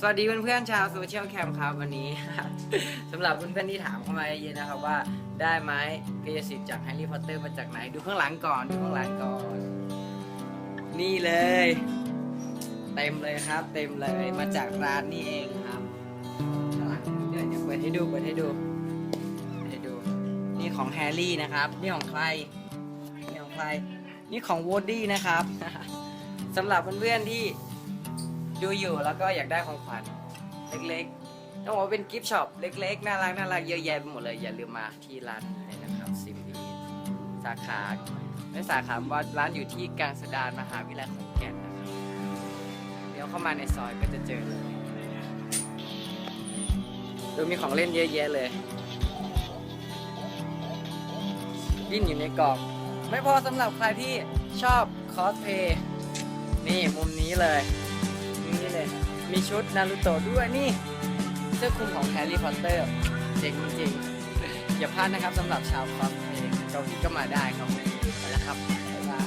สวัสดีเพื่อนๆชาวโซเชียลแคมครับวันนี้ สำหรับเพื่อนๆที่ถามเข้ามาเยอะนะครับว่าได้ไหม้กายสิทธิ์จากแฮร์รี่พอตเตอร์มาจากไหนดูข้างหลังก่อนดูข้างหลังก่อน นี่เลย เต็มเลยครับ เต็มเลยมาจากร้านนี่เองครับข้างหลังเดี๋ยวเดี๋ยวเปิดให้ดูเปิดให้ดูให้ดู นี่ของแฮร์รี่นะครับ นี่ของใครนี่ของใคร นี่ของวูดดี้นะครับสำหรับเพื่อนๆที่ ดูอยู่แล้วก็อยากได้ของขวัญเล็กๆ ต้องบอกว่าเป็นกิฟต์ช็อปเล็ก ๆ น่ารักน่ารักเยอะแยะไปหมดเลย อย่าลืมมาที่ร้านนี้นะครับซิมดีสาขาไม่สาขาว่าร้านอยู่ที่กลางสะดานมหาวิทยาลัยขอนแก่นนะครับเดี๋ยวเข้ามาในซอยก็จะเจอเลยดูมีของเล่นเยอะแยะเลยดิ้นอยู่ในกล่อง ไม่พอสำหรับใครที่ชอบคอสเพย์นี่มุมนี้เลย มีชุดนารูโตะด้วยนี่ เสื้อคลุมของแฮร์รี่พอตเตอร์เจ๋งจริงๆอย่าพลาดนะครับสำหรับชาวคอสเพย์เกาหลีก็มาได้ครับไปแล้วครับบ๊ายบาย